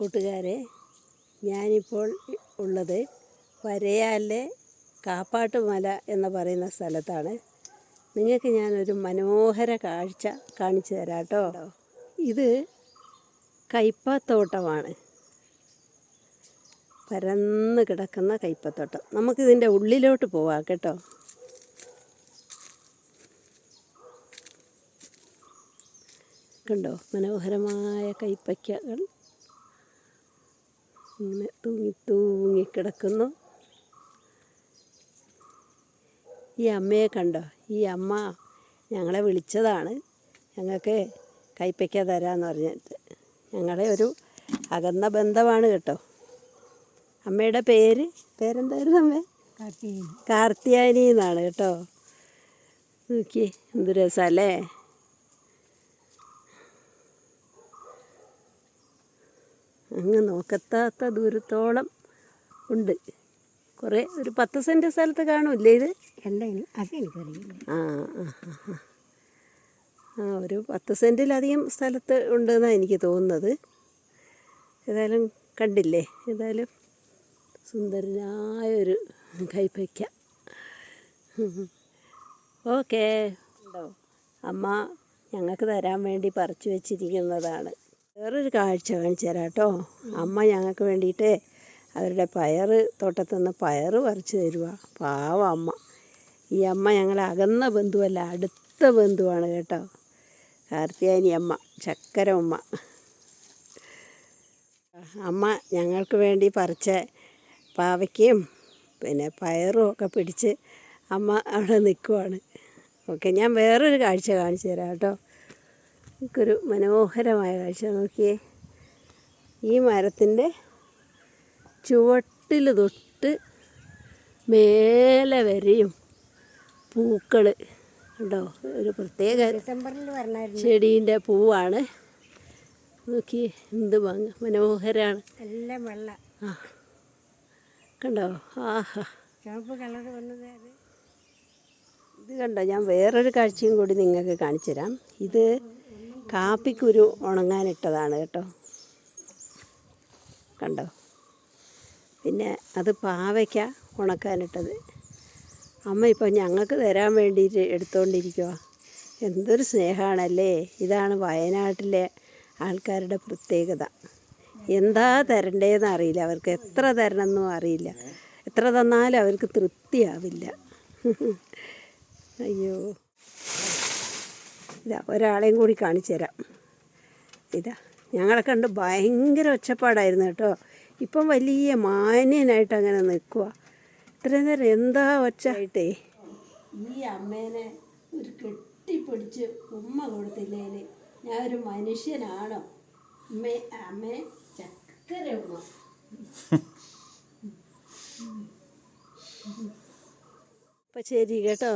കൂട്ടുകാരെ ഞാനിപ്പോൾ ഉള്ളത് വരയാലെ കാപ്പാട്ടുമല എന്ന് പറയുന്ന സ്ഥലത്താണ്. നിങ്ങൾക്ക് ഞാനൊരു മനോഹര കാഴ്ച കാണിച്ചു തരാം കേട്ടോ ഇത് കയ്പത്തോട്ടമാണ് പരന്ന് കിടക്കുന്ന കയ്പത്തോട്ടം നമുക്കിതിന്റെ ഉള്ളിലോട്ട് പോവാം കേട്ടോ. കണ്ടോ? മനോഹരമായ കൈപ്പയ്ക്കകൾ. ഇങ്ങനെ തൂങ്ങി തൂങ്ങി കിടക്കുന്നു. ഈ അമ്മയെ കണ്ടോ? ഈ അമ്മ ഞങ്ങളെ വിളിച്ചതാണ്. ഞങ്ങൾക്ക് കൈപ്പയ്ക്ക തരാമെന്ന് പറഞ്ഞിട്ട്. ഞങ്ങളെ ഒരു അകന്ന ബന്ധമാണ് കേട്ടോ. അമ്മയുടെ പേര്? പേരെന്തായിരുന്നു അമ്മേ? കാർത്തിയാനി. എന്നാണ് കേട്ടോ. നോക്കി എന്ത് രസമല്ലേ? അങ്ങ് നോക്കത്താത്ത ദൂരത്തോളം ഉണ്ട്. കുറേ ഒരു പത്ത് സെന്റ് സ്ഥലത്ത് കാണൂല്ലേ ഇത്? ഇനി അതെനിക്കറിയില്ല ആ, ആ. ആ ഒരു പത്ത് സെന്റിലധികം സ്ഥലത്ത് ഉണ്ടെന്നാണ് എനിക്ക് തോന്നുന്നത്. ഏതായാലും കണ്ടില്ലേ? ഏതായാലും സുന്ദരനായൊരു കൈപ്പയ്ക്ക. ഓക്കേ. ഉണ്ടോ? അമ്മ ഞങ്ങൾക്ക് തരാൻ വേണ്ടി പറിച്ചു വെച്ചിരിക്കുന്നതാണ്. വേറൊരു കാഴ്ച കാണിച്ചു തരാം കേട്ടോ. അമ്മ ഞങ്ങൾക്ക് വേണ്ടിയിട്ട് അവരുടെ പയർ തോട്ടത്തിൽ നിന്ന് പയർ പറിച്ചു തരുക പാവം അമ്മ. ഈ അമ്മ ഞങ്ങളെ അകന്ന ബന്ധുവല്ല അടുത്ത ബന്ധുവാണ് കേട്ടോ. കാർത്തിയാനി അമ്മ ചക്കര ഉമ്മ അമ്മ ഞങ്ങൾക്ക് വേണ്ടി പറിച്ച പാവയ്ക്കയും പിന്നെ പയറും ഒക്കെ പിടിച്ച് അമ്മ അവിടെ നിൽക്കുവാണ്. ഓക്കെ ഞാൻ വേറൊരു കാഴ്ച കാണിച്ചു തരാം കേട്ടോ. എനിക്കൊരു മനോഹരമായ കാഴ്ച നോക്കിയേ. ഈ മരത്തിന്റെ ചുവട്ടിൽ തൊട്ട് മേലെ വരെയും പൂക്കൾ ഉണ്ടോ ഒരു പ്രത്യേക ചെടീന്റെ പൂവാണ്. നോക്കി എന്ത് ഭംഗ. മനോഹരമാണ് എല്ലാം വെള്ള. ആ കണ്ടോ? ആഹാ. ചുവപ്പ് കളർ വന്നത് ഇത് കണ്ടോ? ഞാൻ വേറൊരു കാഴ്ചയും കൂടി നിങ്ങൾക്ക് കാണിച്ചു തരാം ഇത് കാപ്പിക്കുരു ഉണങ്ങാനിട്ടതാണ് കേട്ടോ. കണ്ടോ? പിന്നെ അത് പാവയ്ക്ക ഉണക്കാനിട്ടത്. അമ്മ ഇപ്പോൾ ഞങ്ങൾക്ക് തരാൻ വേണ്ടിയിട്ട് എടുത്തുകൊണ്ടിരിക്കുക എന്തൊരു സ്നേഹമാണല്ലേ ഇതാണ് വയനാട്ടിലെ ആൾക്കാരുടെ പ്രത്യേകത. എന്താ തരണ്ടേന്ന് അറിയില്ല. അവർക്ക് എത്ര തരണമെന്നും അറിയില്ല. എത്ര തന്നാലും അവർക്ക് തൃപ്തിയാവില്ല. അയ്യോ. ഇതാ ഒരാളെയും കൂടി കാണിച്ചു തരാം. ഇതാ ഞങ്ങളെ കണ്ട് ഭയങ്കര ഒച്ചപ്പാടായിരുന്നു കേട്ടോ. ഇപ്പം വലിയ മാന്യനായിട്ട് അങ്ങനെ നിൽക്കുക ഇത്രയും നേരം എന്താ ഒച്ച? ആയിട്ടേ ഈ അമ്മേനെ ഒരു കെട്ടിപ്പിടിച്ച് ഉമ്മ കൊടുത്തില്ലേൽ ഞാൻ ഒരു മനുഷ്യനാണോ? അമ്മേ അമ്മേ ചക്കര ഉമ്മ. അപ്പം ശരി കേട്ടോ.